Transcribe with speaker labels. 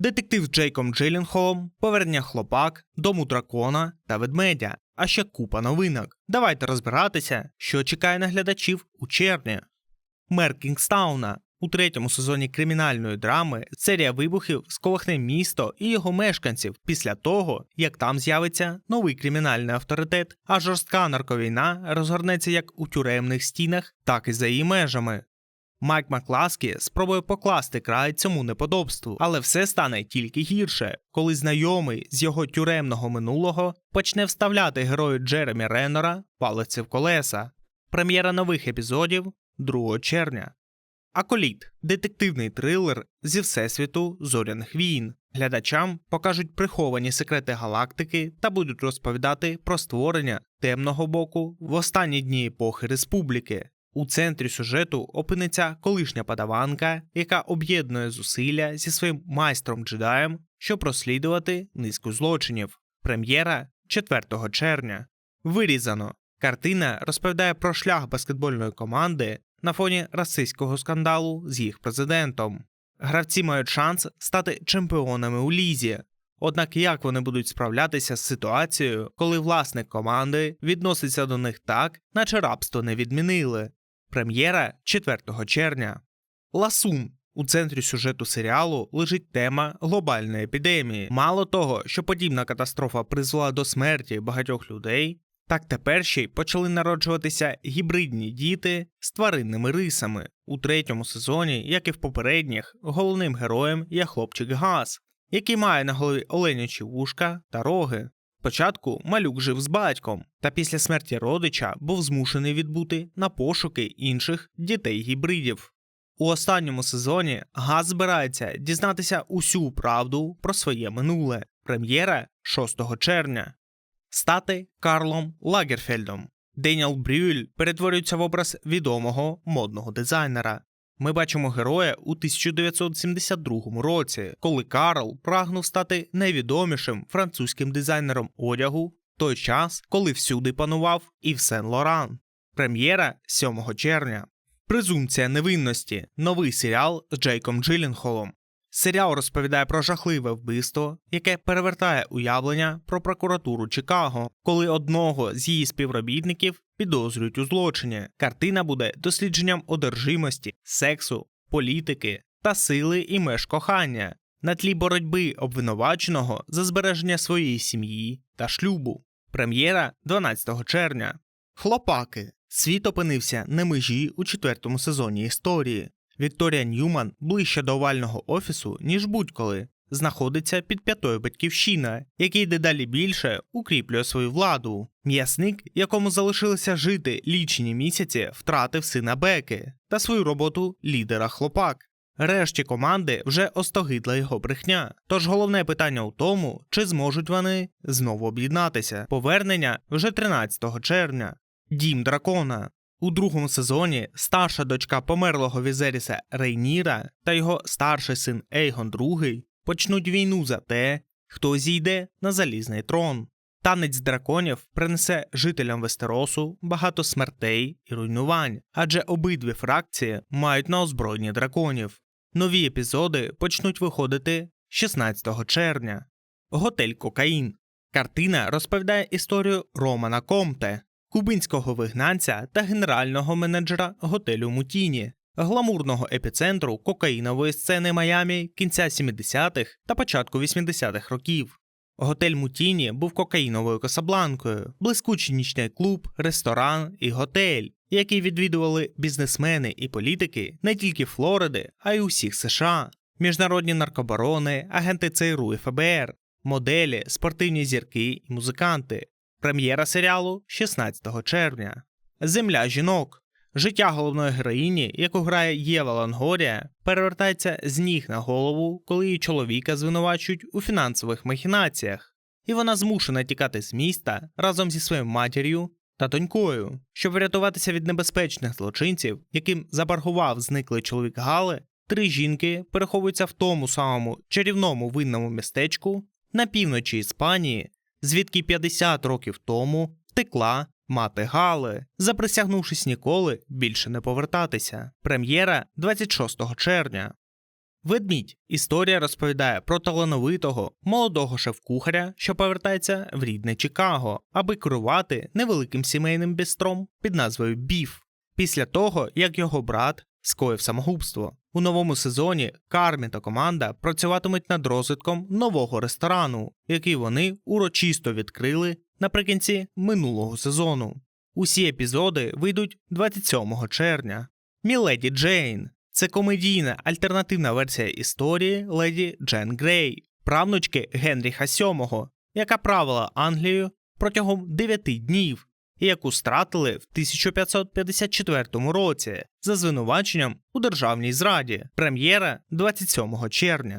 Speaker 1: детектив Джейком Джилленхолом, повернення хлопак, дому дракона та ведмедя, а ще купа новинок. Давайте розбиратися, що чекає на глядачів у червні. Мер Кінгстауна у третьому сезоні кримінальної драми серія вибухів сколихне місто і його мешканців після того, як там з'явиться новий кримінальний авторитет, а жорстка нарковійна розгорнеться як у тюремних стінах, так і за її межами. Майк Макласкі спробує покласти край цьому неподобству, але все стане тільки гірше, коли знайомий з його тюремного минулого почне вставляти герою Джеремі Реннера палиці в колеса. Прем'єра нових епізодів 2 червня. Аколіт детективний трилер зі всесвіту зоряних війн. Глядачам покажуть приховані секрети галактики та будуть розповідати про створення темного боку в останні дні епохи республіки. У центрі сюжету опиниться колишня падаванка, яка об'єднує зусилля зі своїм майстром джедаєм, щоб розслідувати низку злочинів. Прем'єра 4 червня. Вирізано. Картина розповідає про шлях баскетбольної команди на фоні расистського скандалу з їх президентом. Гравці мають шанс стати чемпіонами у лізі. Однак як вони будуть справлятися з ситуацією, коли власник команди відноситься до них так, наче рабство не відмінили? Прем'єра 4 червня. Ласун. У центрі сюжету серіалу лежить тема глобальної епідемії. Мало того, що подібна катастрофа призвела до смерті багатьох людей, так тепер ще й почали народжуватися гібридні діти з тваринними рисами. У третьому сезоні, як і в попередніх, головним героєм є хлопчик Газ, який має на голові оленячі вушка та роги. Спочатку малюк жив з батьком, та після смерті родича був змушений відбути на пошуки інших дітей гібридів. У останньому сезоні Газ збирається дізнатися усю правду про своє минуле. Прем'єра 6 червня. Стати Карлом Лагерфельдом. Деніел Брюль перетворюється в образ відомого модного дизайнера. Ми бачимо героя у 1972 році, коли Карл прагнув стати найвідомішим французьким дизайнером одягу той час, коли всюди панував Ів Сен Лоран. Прем'єра 7 червня. Презумпція невинності. Новий серіал з Джейком Джилленхолом. Серіал розповідає про жахливе вбивство, яке перевертає уявлення про прокуратуру Чикаго, коли одного з її співробітників підозрюють у злочині. Картина буде дослідженням одержимості, сексу, політики та сили і меж кохання на тлі боротьби обвинуваченого за збереження своєї сім'ї та шлюбу. Прем'єра 12 червня. Хлопаки. Світ опинився на межі у четвертому сезоні історії. Вікторія Ньюман ближче до овального офісу, ніж будь-коли, знаходиться під п'ятою батьківщина, який дедалі більше укріплює свою владу. М'ясник, якому залишилося жити лічені місяці, втратив сина Беки та свою роботу лідера хлопак. Решті команди вже остогидла його брехня. Тож головне питання у тому, чи зможуть вони знову об'єднатися. Повернення вже 13 червня. Дім дракона. У другому сезоні старша дочка померлого Візеріса Рейніра та його старший син Ейгон II почнуть війну за те, хто зійде на залізний трон. Танець драконів принесе жителям Вестеросу багато смертей і руйнувань, адже обидві фракції мають на озброєнні драконів. Нові епізоди почнуть виходити 16 червня. Готель Кокаїн. Картина розповідає історію Романа Комте, кубинського вигнанця та генерального менеджера готелю Мутіні, гламурного епіцентру кокаїнової сцени Майамі кінця 70-х та початку 80-х років. Готель Мутіні був кокаїновою касабланкою, блискучий нічний клуб, ресторан і готель, який відвідували бізнесмени і політики не тільки Флориди, а й усіх США, міжнародні наркобарони, агенти ЦРУ і ФБР, моделі, спортивні зірки і музиканти. Прем'єра серіалу 16 червня. Земля жінок. Життя головної героїні, яку грає Єва Лангорія, перевертається з ніг на голову, коли її чоловіка звинувачують у фінансових махінаціях, і вона змушена тікати з міста разом зі своєю матір'ю та донькою, щоб врятуватися від небезпечних злочинців, яким забаргував зниклий чоловік Гали. Три жінки переховуються в тому самому чарівному винному містечку на півночі Іспанії, звідки 50 років тому втекла мати Гали, заприсягнувшись ніколи більше не повертатися. Прем'єра 26 червня. Ведмідь. Історія розповідає про талановитого молодого шеф-кухаря, що повертається в рідне Чикаго, аби керувати невеликим сімейним бістром під назвою Біф. Після того, як його брат скоїв самогубство. У новому сезоні Кармі та команда працюватимуть над розвитком нового ресторану, який вони урочисто відкрили наприкінці минулого сезону. Усі епізоди вийдуть 27 червня. Міледі Джейн це комедійна альтернативна версія історії леді Джен Грей, правнучки Генріха VII, яка правила Англією протягом 9 днів яку стратили в 1554 році за звинуваченням у державній зраді. Прем'єра 27 червня.